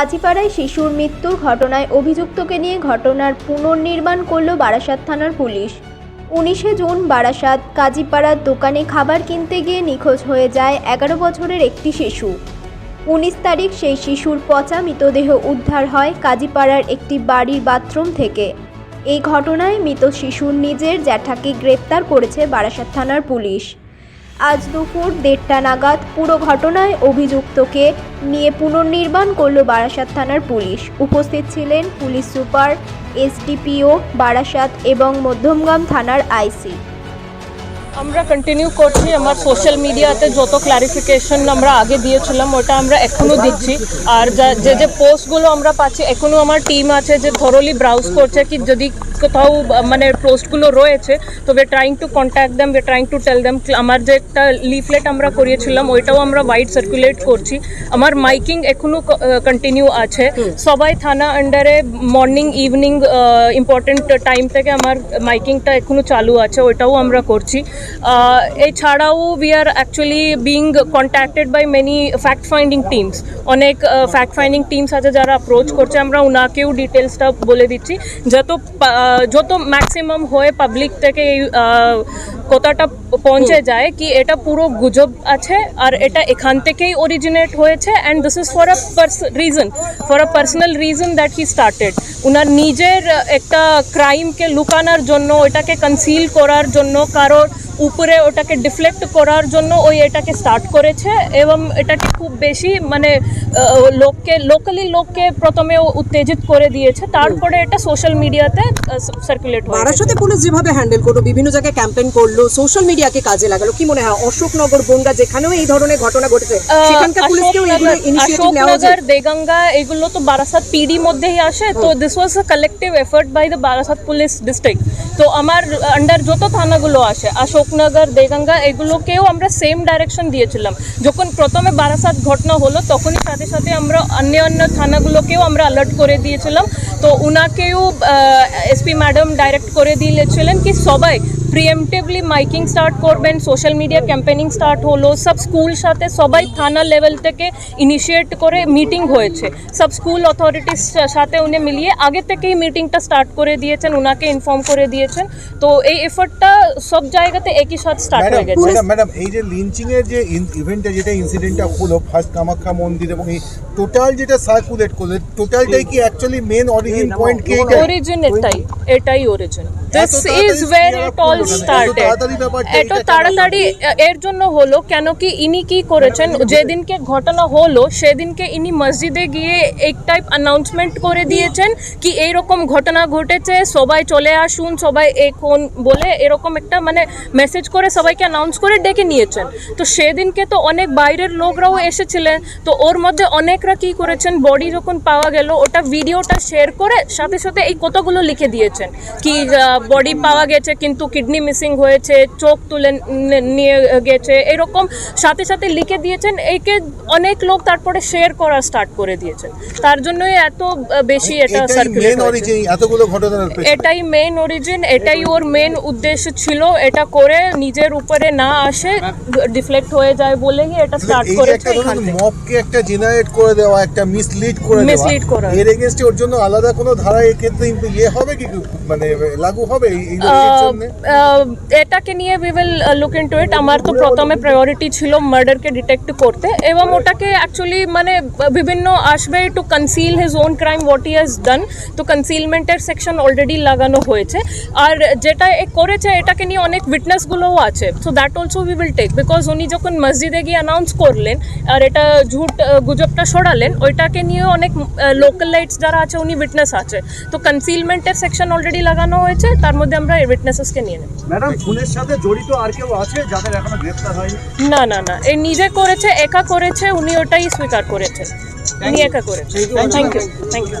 কাজীপাড়ায় শিশুর মৃত্যুর ঘটনায় অভিযুক্তকে নিয়ে ঘটনার পুনর্নির্মাণ করল বারাসাত থানার পুলিশ। উনিশে জুন বারাসাত কাজীপাড়ার দোকানে খাবার কিনতে গিয়ে নিখোঁজ হয়ে যায় এগারো বছরের একটি শিশু। উনিশ তারিখ সেই শিশুর পচা মৃতদেহ উদ্ধার হয় কাজীপাড়ার একটি বাড়ির বাথরুম থেকে। এই ঘটনায় মৃত শিশুর নিজের জ্যাঠাকে গ্রেপ্তার করেছে বারাসাত থানার পুলিশ। আজ দুপুর দেড়টা নাগাদ পুরো ঘটনায় অভিযুক্তকে নিয়ে পুনর্নির্মাণ করল বারাসাত থানার পুলিশ। উপস্থিত ছিলেন পুলিশ সুপার, এসডিপিও, বারাসাত এবং মধ্যমগ্রাম থানার আইসি। আমরা কন্টিনিউ করছি, আমার সোশ্যাল মিডিয়াতে যত ক্লারিফিকেশন আমরা আগে দিয়েছিলাম, ওটা আমরা এখনও দিচ্ছি। আর যা- যে পোস্টগুলো আমরা পাচ্ছি এখনও আমার টিম আছে যে থরলি ব্রাউজ করছে, কি যদি কোথাও মানে পোস্টগুলো রয়েছে তো we trying to contact them we trying to tell them আমার যে একটা লিফলেট আমরা করিয়েছিলাম ওইটাও আমরা ওয়াইড সার্কুলেট করছি। আমার মাইকিং এখনও কন্টিনিউ আছে। সবাই থানা আন্ডারে মর্নিং ইভিনিং ইম্পর্টেন্ট টাইম থেকে আমার মাইকিংটা এখনও চালু আছে ওইটাও আমরা করছি। এছাড়াও we are actually being contacted by many fact finding teams অনেক ফ্যাক্ট ফাইন্ডিং টিমস আছে যারা অ্যাপ্রোচ করছে আমরা ওনাকেও ডিটেলসটা বলে দিচ্ছি। যত যত ম্যাক্সিমাম হয়ে পাবলিক থেকে এই কথাটা পৌঁছে যায় কি এটা পুরো গুজব আছে আর এটা এখান থেকেই অরিজিনেট হয়েছে and this is for a reason for a personal reason that he started উনার নিজের একটা ক্রাইমকে লুকানোর জন্য ওটাকে কনসিল করার জন্য কারোর উপরে ওটাকে ডিফ্লেক্ট করার জন্য ওই এটাকে স্টার্ট করেছে এবং এটাকে খুব বেশি মানে লোককে লোকালি লোককে প্রথমে উত্তেজিত করে দিয়েছে। তারপরে এটা সোশ্যাল মিডিয়াতে সার্কুলেট হয়েছে। বারাসাতে পুলিশ যেভাবে হ্যান্ডেল করল বিভিন্ন জায়গায় ক্যাম্পেইন করল সোশ্যাল মিডিয়াকে কাজে লাগালো কি মনে হয় অশোকনগর বনগা যেখানেও এই ধরনের ঘটনা ঘটেছে সেখানকার পুলিশকেও এগুলো ইনিশিয়েটিভ নেওয়া দেগঙ্গা এগুলো তো বারাসাত পিডি মধ্যেই আসে তো this was a collective effort by the Barasat police district তো আমার আন্ডার যত থানাগুলো আসে অশোকনগর, দেগঙ্গা, এগুলোকেও আমরা সেম ডাইরেকশন দিয়েছিলাম। যখন প্রথমে বারাসাত ঘটনা হলো, তখনই সাথে সাথে আমরা অন্য অন্য থানাগুলোকেও আমরা অ্যালার্ট করে দিয়েছিলাম। তো ওনাকেও এসপি ম্যাডাম ডাইরেক্ট করে দিয়েছিলেন কি সবাই প্রিএমটিভলি মাইকিং স্টার্ট করবেন সোশ্যাল মিডিয়া ক্যাম্পেনিং স্টার্ট হলো সব স্কুল সাথে সবাই থানা লেভেল থেকে ইনিশিয়েট করে মিটিং হয়েছে। সব স্কুল অথরিটিস সাথে উনি মিলিয়ে আগে থেকেই মিটিংটা স্টার্ট করে দিয়েছেন ওনাকে ইনফর্ম করে দিয়েছেন। তো এই এফর্টটা সব জায়গাতে একই সাথে স্টার্ট হয়ে গেছে। ম্যাডাম ম্যাডাম এই যে লিঞ্চিং এর যে ইভেন্টটা যেটা ইনসিডেন্টটা হলো ফার্স্ট কামাখ্যা মন্দির এবং এই টোটাল যেটা সার্কুলেট করল টোটালটাই কি অ্যাকচুয়ালি মেন অরিজিন পয়েন্ট কি? অরিজিন এটাই এটাই origin this is where it all started তাড়াতাড়ি এত তাড়াতাড়ি এর জন্য হলো কেন কি ইনি কি করেছেন? যেদিনকে ঘটনা হলো সেদিনকে ইনি মসজিদে গিয়ে এক টাইপ অ্যানাউন্সমেন্ট করে দিয়েছেন কি এইরকম ঘটনা ঘটেছে সবাই চলে আসুন সবাই এখন বলে এরকম একটা মানে মেসেজ করে সবাইকে অ্যানাউন্স করে ডেকে নিয়েছেন। তো সেদিনকে তো অনেক বাইরের লোকরাও এসেছিলেন তো ওর মধ্যে অনেকরা কি করেছেন? বডি যখন পাওয়া গেল ওটা ভিডিওটা শেয়ার করে সাথে সাথে এই কতগুলো লিখে দিয়েছেন। কি বডি পাওয়া গেছে কিন্তু কিডনি মিসিং হয়েছে চোখ তুলে নিয়ে গেছে এরকম সাথে সাথে লিখে দিয়েছেন এইকে অনেক লোক তারপরে শেয়ার করা স্টার্ট করে দিয়েছেন। তার জন্যই এত বেশি এটা এটাই সার্কুলেট মেন অরিজিন এতগুলো ঘটনার এটাই মেন অরিজিন এটাই ওর মেন উদ্দেশ্য ছিল এটা করে নিজের উপরে না আসে ডিফ্লেক্ট হয়ে যায় বলেই এটা স্টার্ট করেছে মবকে একটা জেনারেট করে দেওয়া একটা মিসলিড করে দেওয়া Mislead করা। এর এগেইনস্টে ওর জন্য আলাদা কোনো ধারা এক্ষেত্রে ইয়ে হবে কি মানে লাগু হবে এটাকে নিয়ে we will look into it আমার তো প্রথমে প্রায়োরিটি ছিল মার্ডারকে ডিটেক্ট করতে এবং ওটাকে অ্যাকচুয়ালি মানে বিভিন্ন আসবে to conceal his own crime what he has done তো কনসিলমেন্টের সেকশন অলরেডি লাগানো হয়েছে। আর যেটা এ করেছে এটাকে নিয়ে অনেক উইটনেসগুলোও আছে। So that also we will take because উনি যখন মসজিদে গিয়ে অ্যানাউন্স করলেন আর এটা ঝুট গুজবটা সরালেন ওইটাকে নিয়ে অনেক লোকাল লাইটস যারা আছে উনি উইটনেস আছে। তো কনসিলমেন্টের সেকশন অলরেডি লাগানো হয়েছে তার মধ্যে আমরা উইটনেসেসকে নিয়ে নেব। ম্যাডাম খুনের সাথে জড়িত আর কেউ আছে যাদের এখনও গ্রেফতার হয়নি? না না না। এই নিজে করেছে একা করেছে উনি ওটাই স্বীকার করেছে উনি একা করেছে থ্যাংক ইউ থ্যাংক ইউ